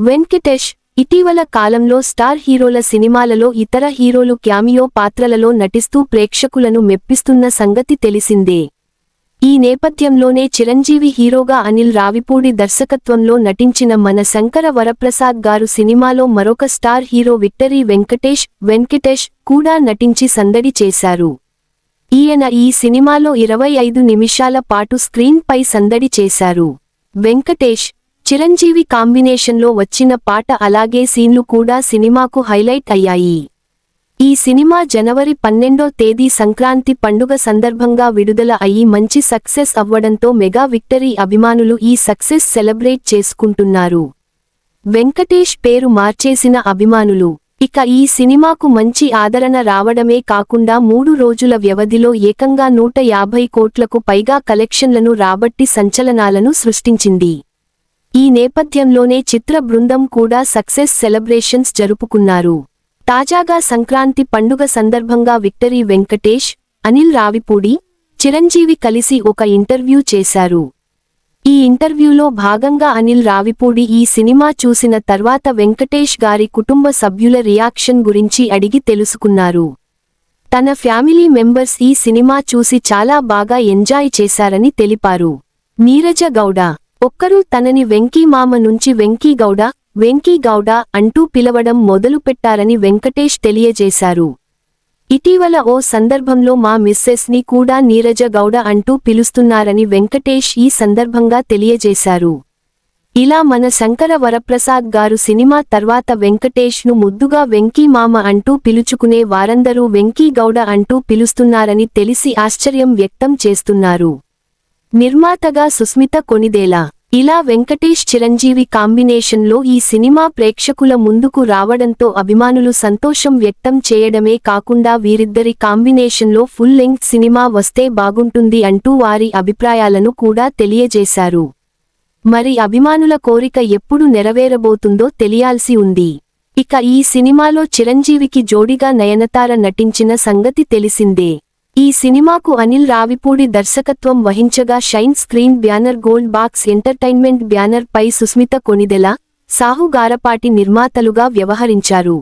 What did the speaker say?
వెంకటేష్ ఇటీవల కాలంలో స్టార్ హీరోల సినిమాలలో ఇతర హీరోలు క్యామియో పాత్రలలో నటిస్తూ ప్రేక్షకులను మెప్పిస్తున్న సంగతి తెలిసిందే. ఈ నేపథ్యంలోనే చిరంజీవి హీరోగా అనిల్ రావిపూడి దర్శకత్వంలో నటించిన మన శంకర వరప్రసాద్ గారు సినిమాలో మరొక star hero victory Venkatesh Venkatesh కూడా నటించి సందడి చేశారు. ఈయన ఈ సినిమాలో ఇరవై ఐదు నిమిషాల పాటు స్క్రీన్ పై సందడి చేశారు. వెంకటేష్ చిరంజీవి కాంబినేషన్లో వచ్చిన పాట అలాగే సీన్లు కూడా సినిమాకు హైలైట్ అయ్యాయి. ఈ సినిమా జనవరి పన్నెండో తేదీ సంక్రాంతి పండుగ సందర్భంగా విడుదల అయి మంచి సక్సెస్ అవ్వడంతో మెగా విక్టరీ అభిమానులు ఈ సక్సెస్ సెలబ్రేట్ చేసుకుంటున్నారు. వెంకటేష్ పేరు మార్చేసిన అభిమానులు. ఇక ఈ సినిమాకు మంచి ఆదరణ రావడమే కాకుండా మూడు రోజుల వ్యవధిలో ఏకంగా నూట యాభై కోట్లకు పైగా కలెక్షన్లను రాబట్టి సంచలనాలను సృష్టించింది. ఈ నేపథ్యంలోనే చిత్ర బృందం కూడా సక్సెస్ సెలబ్రేషన్స్ జరుపుకున్నారు. తాజాగా సంక్రాంతి పండుగ సందర్భంగా విక్టరీ వెంకటేష్ అనిల్ రావిపూడి చిరంజీవి కలిసి ఒక ఇంటర్వ్యూ చేశారు. ఈ ఇంటర్వ్యూలో భాగంగా అనిల్ రావిపూడి ఈ సినిమా చూసిన తర్వాత వెంకటేష్ గారి కుటుంబ సభ్యుల రియాక్షన్ గురించి అడిగి తెలుసుకున్నారు. తన ఫ్యామిలీ మెంబర్స్ ఈ సినిమా చూసి చాలా బాగా ఎంజాయ్ చేశారని తెలిపారు. నీరజ గౌడ ఒక్కరూ తనని వెంకీ మామ నుంచి వెంకీగౌడ వెంకీగౌడ వెంకీ గౌడ అంటూ పిలవడం మొదలుపెట్టారని వెంకటేష్ తెలియజేశారు. ఇటీవల ఓ సందర్భంలో మా మిస్సెస్ని కూడా నీరజ గౌడ అంటూ పిలుస్తున్నారని వెంకటేష్ ఈ సందర్భంగా తెలియజేశారు. ఇలా మన శంకర వరప్రసాద్ గారు సినిమా తర్వాత వెంకటేష్ను ముద్దుగా వెంకీ మామ అంటూ పిలుచుకునే వారందరూ వెంకీ గౌడ అంటూ పిలుస్తున్నారని తెలిసి ఆశ్చర్యం వ్యక్తం చేస్తున్నారు. నిర్మాతగా సుస్మిత కొనిదేలా. ఇలా వెంకటేష్ చిరంజీవి కాంబినేషన్లో ఈ సినిమా ప్రేక్షకుల ముందుకు రావడంతో అభిమానులు సంతోషం వ్యక్తం చేయడమే కాకుండా వీరిద్దరి కాంబినేషన్లో ఫుల్ లెంగ్త్ సినిమా వస్తే బాగుంటుంది అంటూ వారి అభిప్రాయాలను కూడా తెలియజేశారు. మరి అభిమానుల కోరిక ఎప్పుడు నెరవేరబోతుందో తెలియాల్సి ఉంది. ఇక ఈ సినిమాలో చిరంజీవికి జోడిగా నయనతార నటించిన సంగతి తెలిసిందే. ఈ సినిమాకు అనిల్ రావిపూడి దర్శకత్వం వహించగా shine screen banner gold box entertainment banner పై సుస్మిత కొనిదెల సాహు గారపాటి నిర్మాతలుగా వ్యవహరించారు.